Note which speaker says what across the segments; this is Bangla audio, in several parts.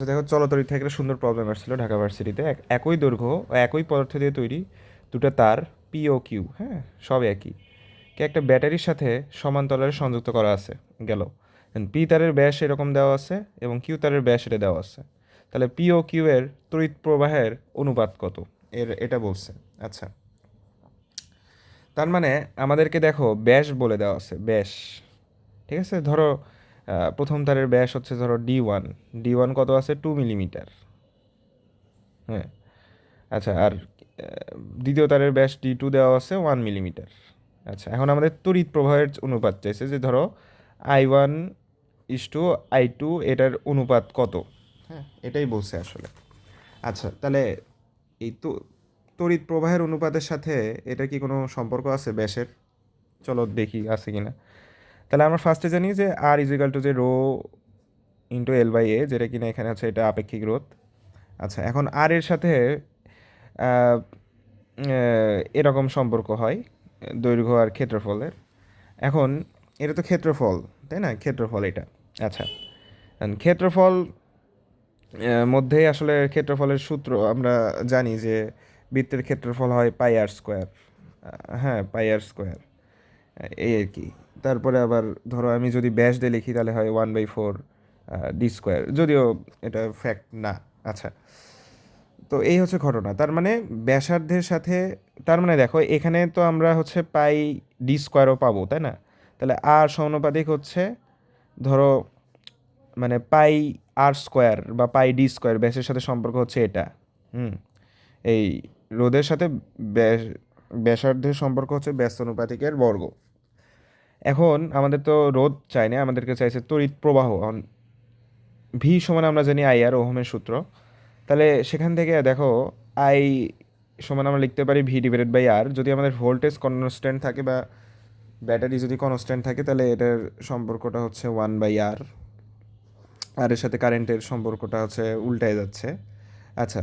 Speaker 1: তো দেখো চলতরি থেকে একটা সুন্দর প্রবলেম আসছিল ঢাকা ভার্সিটিতে। একই দৈর্ঘ্য ও একই পদার্থ দিয়ে তৈরি দুটো তার পি ও কিউ হ্যাঁ? সব একই। কে একটা ব্যাটারির সাথে সমান্তরালে সংযুক্ত করা আছে, গেল। পি তারের ব্যাস এরকম দেওয়া আছে এবং কিউ তারের ব্যাস এটা দেওয়া আছে। তাহলে পি ও কিউ এর তড়িৎ প্রবাহের অনুপাত কত? এর এটা বলছে। আচ্ছা। তার মানে আমাদেরকে দেখো ব্যাস বলে দেওয়া আছে, ব্যাস। ঠিক আছে? ধরো প্রথম তারের ব্যাস হচ্ছে ধরো ডি ওয়ান ডি ওয়ান কত আছে? টু মিলিমিটার হ্যাঁ। আচ্ছা আর দ্বিতীয় তারের ব্যাস ডি টু দেওয়া আছে ওয়ান মিলিমিটার আচ্ছা এখন আমাদের তড়িৎ প্রবাহের অনুপাত চাইছে যে ধরো I one is to I two এটার অনুপাত কত? হ্যাঁ এটাই বলছে আসলে। আচ্ছা তাহলে এই তো, তড়িৎ প্রবাহের অনুপাতের সাথে এটা কি কোনো সম্পর্ক আছে ব্যাসের? চলো দেখি, আছে কি না তাহলে আমরা ফার্স্টে জানি যে আর ইজিক্যাল টু যে rho into L by A যেটা কিনা এখানে আছে এটা আপেক্ষিক রোধ। আচ্ছা এখন আর এর সাথে এরকম সম্পর্ক হয় দৈর্ঘ্য আর ক্ষেত্রফলের। এখন এটা তো ক্ষেত্রফল, তাই না? ক্ষেত্রফল এটা। আচ্ছা ক্ষেত্রফল মধ্যেই আসলে ক্ষেত্রফলের সূত্র আমরা জানি যে বৃত্তের ক্ষেত্রফল হয় পাই আর স্কোয়ার হ্যাঁ পাই আর স্কোয়ার এই আর কি। তারপরে আবার ধরো আমি যদি ব্যাস দিয়ে লিখি, তাহলে হয় one by four D square যদিও এটা ফ্যাক্ট না আচ্ছা। তো এই হচ্ছে ঘটনা। তার মানে ব্যাসার্ধের সাথে, তার মানে দেখো, এখানে তো আমরা হচ্ছে পাই ডি স্কোয়ারও পাবো, তাই না? তাহলে আর সমানুপাতিক হচ্ছে, ধরো মানে পাই আর স্কোয়ার বা পাই ডি স্কোয়ার ব্যাসের সাথে সম্পর্ক হচ্ছে এটা। হুম। এই রোদের সাথে ব্যাস, ব্যাসার্ধের সম্পর্ক হচ্ছে ব্যাস অনুপাতিকের বর্গ। এখন আমাদের তো রোদ চাই না, আমাদেরকে চাইছে তড়িৎ প্রবাহ। ভি সমান আমরা জানি আই আর ওহমের সূত্র। তাহলে সেখান থেকে দেখো আই সমান আমরা লিখতে পারি ভি ডিভাইডেড বাই আর যদি আমাদের ভোল্টেজ কনস্ট্যান্ট থাকে বা ব্যাটারি যদি কনস্ট্যান্ট থাকে, তাহলে এটার সম্পর্কটা হচ্ছে ওয়ান বাই আর আর এর সাথে কারেন্টের সম্পর্কটা হচ্ছে উল্টায় যাচ্ছে। আচ্ছা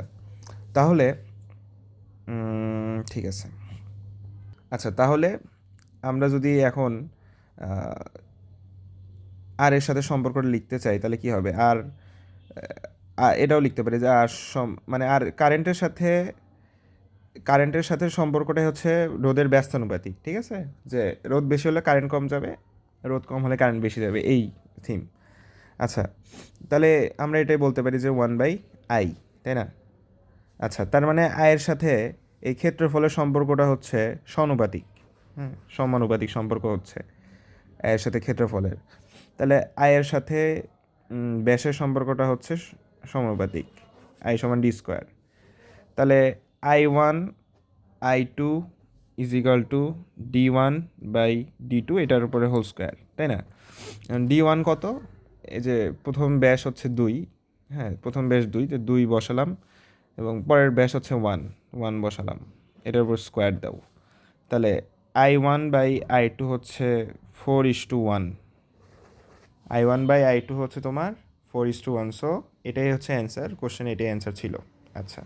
Speaker 1: তাহলে ঠিক আছে। আচ্ছা তাহলে আমরা যদি এখন আর এর সাথে সম্পর্কটা লিখতে চাই, তাহলে কি হবে? আর এটাও লিখতে পারি যে আর সম- মানে আর কারেন্টের সাথে কারেন্টের সাথে সম্পর্কটাই হচ্ছে রোদের ব্যস্তানুপাতিক, ঠিক আছে? যে রোদ বেশি হলে কারেন্ট কম যাবে রোদ কম হলে কারেন্ট বেশি যাবে, এই থিম আচ্ছা তাহলে আমরা এটাই বলতে পারি যে ওয়ান বাই আই তাই না? আচ্ছা তার মানে আয়ের সাথে এই ক্ষেত্রফলের সম্পর্কটা হচ্ছে সমানুপাতিক হ্যাঁ সমানুপাতিক সম্পর্ক হচ্ছে। আয়ের সাথে ক্ষেত্রফলের। তাহলে আয়ের সাথে ব্যাসের সম্পর্কটা হচ্ছে স- সমানুপাতিক আই সমান ডি স্কোয়ার। তাহলে I one, I two is equal to D one by D two, এটার উপরে হোল স্কোয়ার, তাই না? ডি ওয়ান কত? এই যে প্রথম ব্যাস হচ্ছে দুই হ্যাঁ প্রথম ব্যাস দুই তো দুই বসালাম, এবং পরের ব্যাস হচ্ছে ওয়ান ওয়ান বসালাম, এটার উপর স্কোয়ার দাও। তাহলে I one by I two হচ্ছে four is to one I one by I two হচ্ছে তোমার four is to one so এটাই হচ্ছে অ্যান্সার কোশ্চেন এটাই অ্যান্সার ছিল। আচ্ছা।